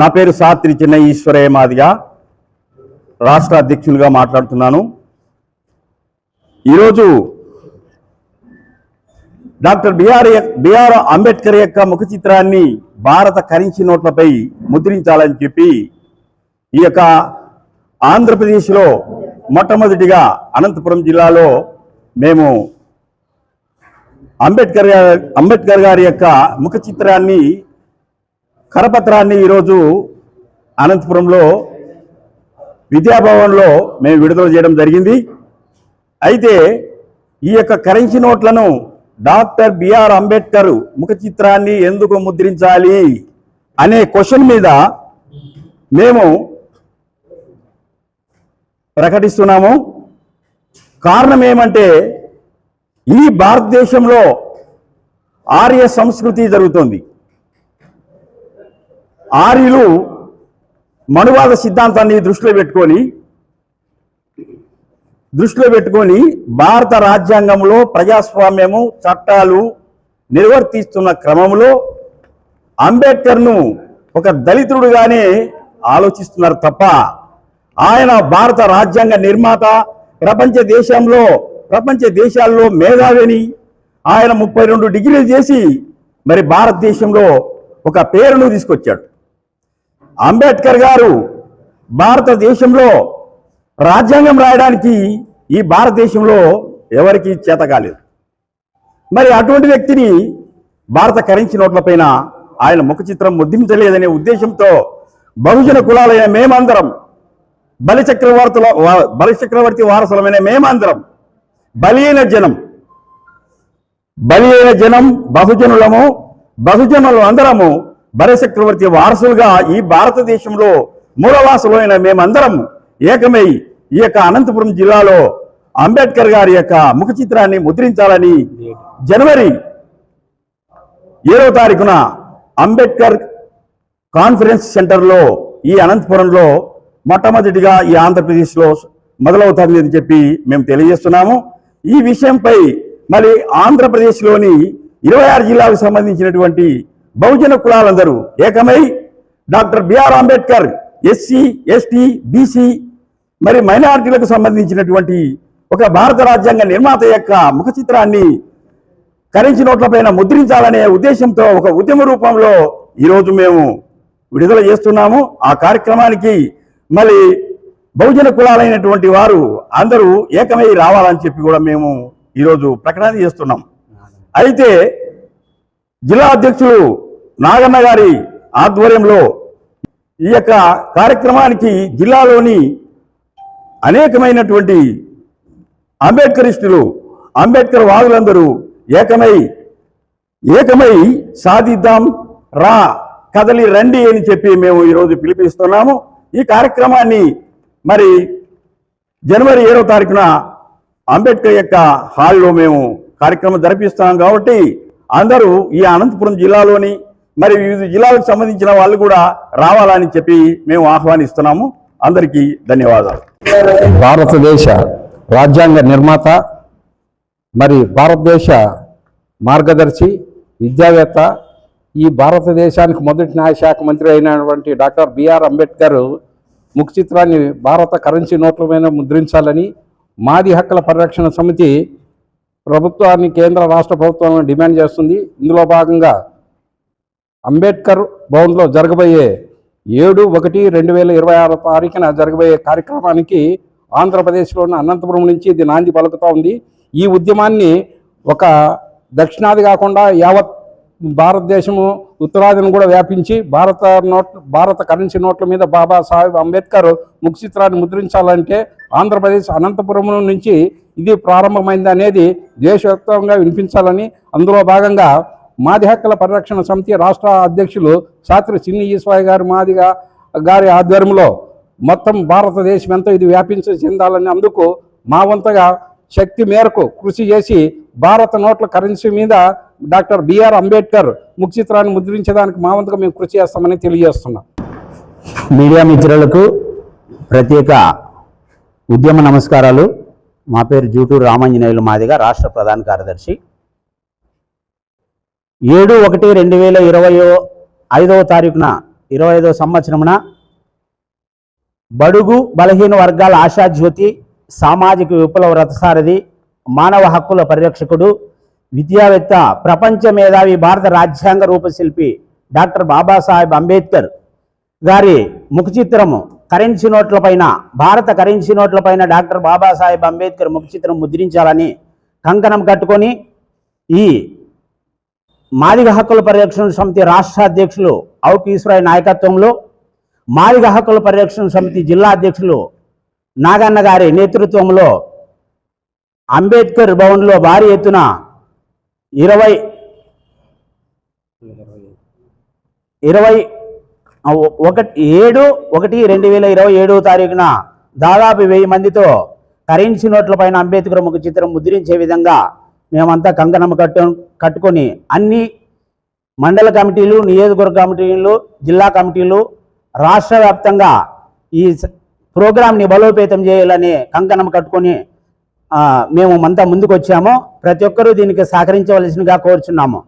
నా పేరు సాత్రి చిన్న ఈశ్వరయ్య మాదిగా. రాష్ట్ర అధ్యక్షునిగా మాట్లాడుతున్నాను. ఈరోజు డాక్టర్ బిఆర్ బిఆర్ అంబేద్కర్ యొక్క ముఖ చిత్రాన్ని భారత కరెన్సీ నోట్లపై ముద్రించాలని చెప్పి ఈ యొక్క ఆంధ్రప్రదేశ్లో మొట్టమొదటిగా అనంతపురం జిల్లాలో మేము అంబేద్కర్ అంబేద్కర్ గారి యొక్క ముఖ చిత్రాన్ని కరపత్రాన్ని ఈరోజు అనంతపురంలో విద్యాభవన్లో మేము విడుదల చేయడం జరిగింది. అయితే ఈ యొక్క కరెన్సీ నోట్లను డాక్టర్ బిఆర్ అంబేద్కర్ ముఖ చిత్రాన్ని ఎందుకు ముద్రించాలి అనే క్వశ్చన్ మీద మేము ప్రకటిస్తున్నాము. కారణం ఏమంటే ఈ భారతదేశంలో ఆర్య సంస్కృతి జరుగుతోంది. ఆర్యులు మనువాద సిద్ధాంతాన్ని దృష్టిలో పెట్టుకొని దృష్టిలో పెట్టుకొని భారత రాజ్యాంగంలో ప్రజాస్వామ్యము చట్టాలు నిర్వర్తిస్తున్న క్రమంలో అంబేద్కర్ను ఒక దళితుడుగానే ఆలోచిస్తున్నారు తప్ప ఆయన భారత రాజ్యాంగ నిర్మాత ప్రపంచ దేశంలో ప్రపంచ దేశాల్లో మేధావిని ఆయన ముప్పై రెండు డిగ్రీలు చేసి మరి భారతదేశంలో ఒక పేరును తీసుకొచ్చాడు. అంబేద్కర్ గారు భారతదేశంలో రాజ్యాంగం రాయడానికి ఈ భారతదేశంలో ఎవరికి చేత కాలేదు. మరి అటువంటి వ్యక్తిని భారత కరెన్సీ నోట్లపైన ఆయన ముఖ చిత్రం ముద్రించలేదనే ఉద్దేశంతో బహుజన కులాలైన మేమందరం బలిచక్రవర్తుల బలిచక్రవర్తి వారసులమైన మేమందరం బలి అయిన జనం బలి అయిన జనం బహుజనులము బహుజనులు అందరము భర చక్రవర్తి వారసులుగా ఈ భారతదేశంలో మూలవాసులైన మేమందరం ఏకమై ఈ యొక్క అనంతపురం జిల్లాలో అంబేద్కర్ గారి యొక్క ముఖ చిత్రాన్ని ముద్రించాలని జనవరి ఏడో తారీఖున అంబేద్కర్ కాన్ఫరెన్స్ సెంటర్లో ఈ అనంతపురంలో మొట్టమొదటిగా ఈ ఆంధ్రప్రదేశ్లో మొదలవుతుంది అని చెప్పి మేము తెలియజేస్తున్నాము. ఈ విషయంపై మరి ఆంధ్రప్రదేశ్లోని ఇరవై ఆరు జిల్లాలకు సంబంధించినటువంటి బహుజన కులాలందరూ ఏకమై doctor BR Ambedkar SC ST BC మరి మైనారిటీలకు సంబంధించినటువంటి ఒక భారత రాజ్యాంగ నిర్మాత యొక్క ముఖ చిత్రాన్ని కరెన్సీ నోట్లపైన ముద్రించాలనే ఉద్దేశంతో ఒక ఉద్యమ రూపంలో ఈరోజు మేము విడుదల చేస్తున్నాము. ఆ కార్యక్రమానికి మళ్ళీ బహుజన కులాలైనటువంటి వారు అందరూ ఏకమై రావాలని చెప్పి కూడా మేము ఈరోజు ప్రకటన చేస్తున్నాం. అయితే జిల్లా అధ్యక్షులు నాగన్న గారి ఆధ్వర్యంలో ఈ యొక్క కార్యక్రమానికి జిల్లాలోని అనేకమైనటువంటి అంబేద్కరిస్టులు అంబేద్కర్ వాదులందరూ ఏకమై ఏకమై సాధిద్దాం రా కదలి రండి అని చెప్పి మేము ఈరోజు పిలిపిస్తున్నాము. ఈ కార్యక్రమాన్ని మరి జనవరి ఏడవ తారీఖున అంబేద్కర్ యొక్క హాల్లో మేము కార్యక్రమం జరిపిస్తున్నాం కాబట్టి అందరూ ఈ అనంతపురం జిల్లాలోని మరి వివిధ జిల్లాలకు సంబంధించిన వాళ్ళు కూడా రావాలని చెప్పి మేము ఆహ్వానిస్తున్నాము. అందరికీ ధన్యవాదాలు. భారతదేశ రాజ్యాంగ నిర్మాత మరి భారతదేశ మార్గదర్శి విద్యావేత్త ఈ భారతదేశానికి మొదటి న్యాయశాఖ మంత్రి అయినటువంటి డాక్టర్ బిఆర్ అంబేద్కర్ ముఖ చిత్రాన్ని భారత కరెన్సీ నోట్ల మీద ముద్రించాలని మాది హక్కుల పరిరక్షణ సమితి ప్రభుత్వాన్ని కేంద్ర రాష్ట్ర ప్రభుత్వాలను డిమాండ్ చేస్తుంది. ఇందులో భాగంగా అంబేద్కర్ భవన్లో జరగబోయే ఏడు ఒకటి రెండు వేల ఇరవై ఆరు తారీఖున జరగబోయే కార్యక్రమానికి ఆంధ్రప్రదేశ్లోని అనంతపురం నుంచి ఇది నాంది పలుకుతూ ఉంది. ఈ ఉద్యమాన్ని ఒక దక్షిణాది కాకుండా యావత్ భారతదేశము ఉత్తరాదిని కూడా వ్యాపించి భారత నోట్ భారత కరెన్సీ నోట్ల మీద బాబాసాహెబ్ అంబేద్కర్ ముఖచిత్రాన్ని ముద్రించాలంటే ఆంధ్రప్రదేశ్ అనంతపురం నుంచి ఇది ప్రారంభమైంది అనేది దేశవ్యాప్తంగా వినిపించాలని అందులో భాగంగా మాది హక్కుల పరిరక్షణ సమితి రాష్ట్ర అధ్యక్షులు శాస్త్రి చిన్ని ఈశ్వయ్య గారి మాదిగా గారి ఆధ్వర్యంలో మొత్తం భారతదేశం ఎంతో ఇది వ్యాపించి చెందాలని అందుకు మా వంతగా శక్తి మేరకు కృషి చేసి భారత నోట్ల కరెన్సీ మీద డాక్టర్ బిఆర్ అంబేద్కర్ ముఖచిత్రాన్ని ముద్రించడానికి మా వంతుగా మేము కృషి చేస్తామని తెలియజేస్తున్నాం. మీడియా మిత్రులకు ప్రత్యేక ఉద్యమ నమస్కారాలు. మా పేరు జూటూరు రామాంజనేయులు మాదిగా రాష్ట్ర ప్రధాన కార్యదర్శి. ఏడు ఒకటి రెండు వేల ఇరవయో ఐదవ తారీఖున ఇరవై ఐదవ సంవత్సరమున బడుగు బలహీన వర్గాల ఆశాజ్యోతి సామాజిక విప్లవ రథసారథి మానవ హక్కుల పరిరక్షకుడు విద్యావేత్త ప్రపంచ మేధావి భారత రాజ్యాంగ రూపశిల్పి డాక్టర్ బాబాసాహెబ్ అంబేద్కర్ గారి ముఖచిత్రము కరెన్సీ నోట్లపైన భారత కరెన్సీ నోట్లపైన డాక్టర్ బాబాసాహెబ్ అంబేద్కర్ ముఖచిత్రం ముద్రించాలని కంకణం కట్టుకొని ఈ మాదిగ హక్కుల పరిరక్షణ సమితి రాష్ట్ర అధ్యక్షులు ఔకి నాయకత్వంలో మాదిగ హక్కుల పరిరక్షణ సమితి జిల్లా అధ్యక్షులు నాగన్న గారి నేతృత్వంలో అంబేద్కర్ భవన్లో భారీ ఎత్తున ఇరవై ఇరవై ఒకటి ఏడు ఒకటి రెండు వేల ఇరవై ఏడవ తారీఖున దాదాపు వెయ్యి మందితో కరెన్సీ నోట్ల పైన అంబేద్కర్ ముఖ చిత్రం ముద్రించే విధంగా మేమంతా కంకణం కట్టు కట్టుకొని అన్ని మండల కమిటీలు నియోజకవర్గ కమిటీలు జిల్లా కమిటీలు రాష్ట్ర వ్యాప్తంగా ఈ స- ప్రోగ్రాంని బలోపేతం చేయాలని కంకణం కట్టుకొని మేము అంతా ముందుకు వచ్చాము ప్రతి ఒక్కరూ దీనికి సహకరించవలసినగా కోరుచున్నాము.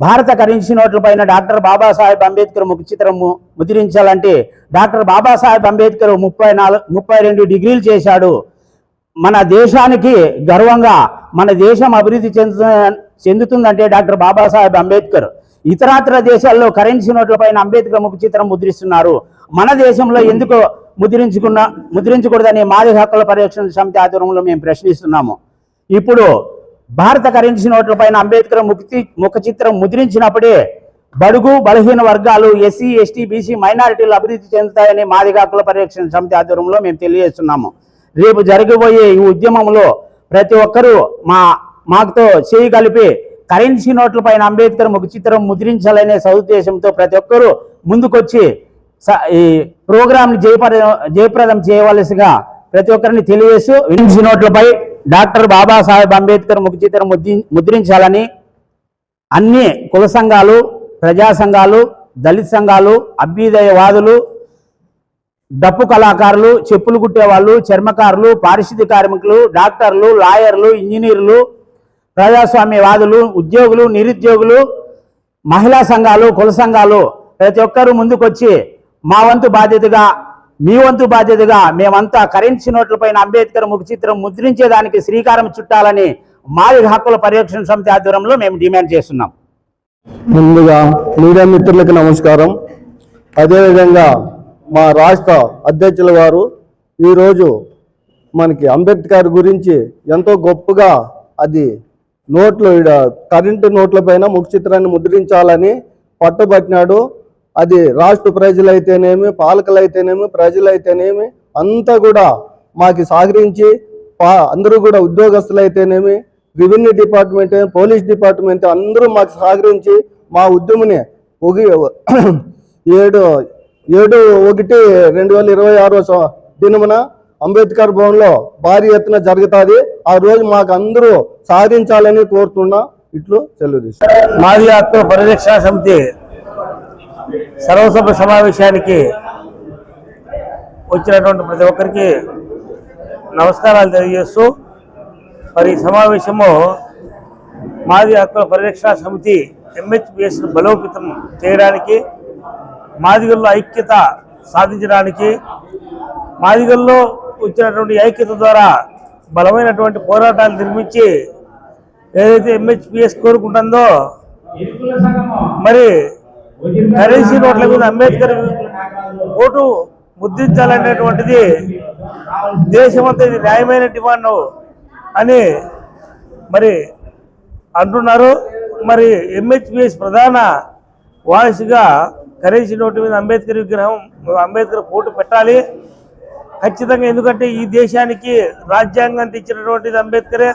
భారత కరెన్సీ నోట్లపైన డాక్టర్ బాబాసాహెబ్ అంబేద్కర్ ముఖచిత్రము ముద్రించాలంటే డాక్టర్ బాబాసాహెబ్ అంబేద్కర్ ముప్పై నాలుగు ముప్పై రెండు డిగ్రీలు చేశాడు. మన దేశానికి గర్వంగా మన దేశం అభివృద్ధి చెందు చెందుతుందంటే డాక్టర్ బాబాసాహెబ్ అంబేద్కర్. ఇతరాతర దేశాల్లో కరెన్సీ నోట్లపైన అంబేద్కర్ ముఖ చిత్రం ముద్రిస్తున్నారు. మన దేశంలో ఎందుకు ముద్రించుకున్న ముద్రించకూడదని మాది హక్కుల పరిరక్షణ సమితి ఆధ్వర్యంలో మేము ప్రశ్నిస్తున్నాము. ఇప్పుడు భారత కరెన్సీ నోట్లపైన అంబేద్కర్ ముక్తి ముఖ చిత్రం ముద్రించినప్పుడే బడుగు బలహీన వర్గాలు ఎస్సీ ఎస్టీ బీసీ మైనారిటీలు అభివృద్ధి చెందుతాయని మాదిగ హక్కుల పరిరక్షణ సమితి ఆధ్వర్యంలో మేము తెలియజేస్తున్నాము. రేపు జరగబోయే ఈ ఉద్యమంలో ప్రతి ఒక్కరూ మా మాకుతో చేయి కలిపి కరెన్సీ నోట్ల పైన అంబేద్కర్ ముఖ చిత్రం ముద్రించాలనే సదుద్దేశంతో ప్రతి ఒక్కరూ ముందుకొచ్చి స- ఈ ప్రోగ్రాంని జయప్ర జయప్రదం చేయవలసిగా ప్రతి ఒక్కరిని తెలియజేస్తూ కరెన్సీ నోట్లపై డాక్టర్ బాబాసాహెబ్ అంబేద్కర్ ముఖ చిత్రం ముద్రించాలని అన్ని కుల సంఘాలు ప్రజా సంఘాలు దళిత సంఘాలు అభ్యుదయవాదులు డప్పు కళాకారులు చెప్పులు కుట్టేవాళ్ళు చర్మకారులు పారిశుద్ధ్య కార్మికులు డాక్టర్లు లాయర్లు ఇంజనీర్లు ప్రజాస్వామ్యవాదులు ఉద్యోగులు నిరుద్యోగులు మహిళా సంఘాలు కుల సంఘాలు ప్రతి ఒక్కరూ ముందుకొచ్చి మా వంతు బాధ్యతగా మీ వంతు బాధ్యతగా మేమంతా కరెన్సీ నోట్లపైన అంబేద్కర్ ముఖ చిత్రం ముద్రించేదానికి శ్రీకారం చుట్టాలని మాది హక్కుల పరిరక్షణ సమితి ఆధ్వర్యంలో మేము డిమాండ్ చేస్తున్నాం. ముందుగా మీడియా మిత్రులకు నమస్కారం. అదేవిధంగా మా రాష్ట్ర అధ్యక్షుల వారు ఈరోజు మనకి అంబేద్కర్ గురించి ఎంతో గొప్పగా అది నోట్లు ఈడ కరెంటు నోట్ల పైన ముఖచిత్రాన్ని ముద్రించాలని పట్టుబట్టినాడు. అది రాష్ట్ర ప్రజలైతేనేమి పాలకులైతేనేమి ప్రజలైతేనేమి అంతా కూడా మాకు సహకరించి పా అందరూ కూడా ఉద్యోగస్తులైతేనేమి రెవెన్యూ డిపార్ట్మెంట్ పోలీస్ డిపార్ట్మెంట్ అందరూ మాకు సహకరించి మా ఉద్యమని ఏడు ఏడు ఒకటి రెండు వేల ఇరవై ఆరో దినమున అంబేద్కర్ భవన్లో భారీ ఎత్తున జరుగుతుంది. ఆ రోజు మాకు అందరూ సాధించాలని కోరుతున్నా. ఇట్లు సెలవు మాజీ మాది హక్కుల పరిరక్షణ సమితి. సర్వసభ సమావేశానికి వచ్చినటువంటి ప్రతి ఒక్కరికి నమస్కారాలు తెలియజేస్తూ మరి ఈ సమావేశము మాజీ హక్కుల పరిరక్షణ సమితి ఎంహెచ్పిఎస్ను బలోపేతం చేయడానికి మాదిగల్లో ఐక్యత సాధించడానికి మాదిగల్లో వచ్చినటువంటి ఐక్యత ద్వారా బలమైనటువంటి పోరాటాలు నిర్మించి ఏదైతే ఎంహెచ్పిఎస్ కోరుకుంటుందో మరి కరెన్సీ నోట్ల మీద అంబేద్కర్ ఓటు ముద్రించాలనేటువంటిది దేశమంతా ఇది న్యాయమైన డిమాండ్ అని మరి అంటున్నారు. మరి ఎంహెచ్పిఎస్ ప్రధాన వాయిస్గా కరెన్సీ నోటు మీద అంబేద్కర్ విగ్రహం అంబేద్కర్ ఫోటో పెట్టాలి. ఖచ్చితంగా ఎందుకంటే ఈ దేశానికి రాజ్యాంగం తెచ్చినటువంటిది అంబేద్కరే.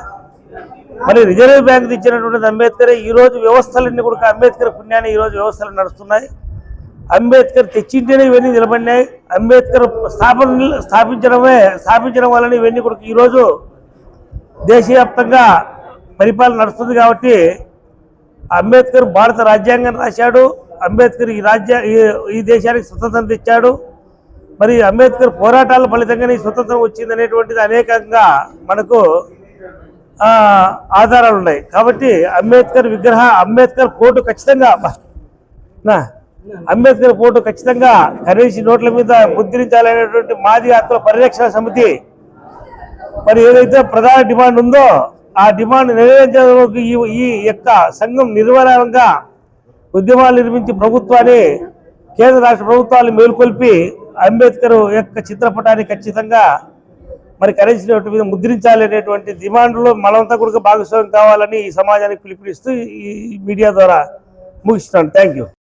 మరి రిజర్వ్ బ్యాంక్ తెచ్చినటువంటిది అంబేద్కర్. ఈరోజు వ్యవస్థలన్నీ కూడా అంబేద్కర్ పుణ్యాన్ని ఈరోజు వ్యవస్థలు నడుస్తున్నాయి. అంబేద్కర్ తెచ్చింటేనే ఇవన్నీ నిలబడినాయి. అంబేద్కర్ స్థాపన స్థాపించడమే స్థాపించడం వలన ఇవన్నీ కూడా ఈరోజు దేశవ్యాప్తంగా పరిపాలన నడుస్తుంది కాబట్టి అంబేద్కర్ భారత రాజ్యాంగం రాశాడు. అంబేద్కర్ ఈ రాజ్య ఈ- ఈ దేశానికి స్వతంత్రం తెచ్చాడు మరి అంబేద్కర్ పోరాటాల ఫలితంగానే ఈ స్వతంత్రం వచ్చింది అనేటువంటిది అనేకంగా మనకు ఆధారాలు ఉన్నాయి. కాబట్టి అంబేద్కర్ విగ్రహ అంబేద్కర్ ఫోటో ఖచ్చితంగా అంబేద్కర్ ఫోటో ఖచ్చితంగా కరెన్సీ నోట్ల మీద ముద్రించాలనేటువంటి మాది హక్కుల పరిరక్షణ సమితి మరి ఏదైతే ప్రధాన డిమాండ్ ఉందో ఆ డిమాండ్ నెరవేర్చడానికి ఈ ఈ యొక్క సంఘం నిర్వహణంగా ఉద్యమాలు నిర్మించి ప్రభుత్వాన్ని కేంద్ర రాష్ట్ర ప్రభుత్వాలు మేలుకొల్పి అంబేద్కర్ యొక్క చిత్రపటాన్ని ఖచ్చితంగా మరి కరెన్సీ నోటు మీద ముద్రించాలి అనేటువంటి డిమాండ్లో మనమంతా కూడా భాగస్వామ్యం కావాలని ఈ సమాజానికి పిలుపునిస్తూ ఈ మీడియా ద్వారా ముగిస్తున్నాను. Thank you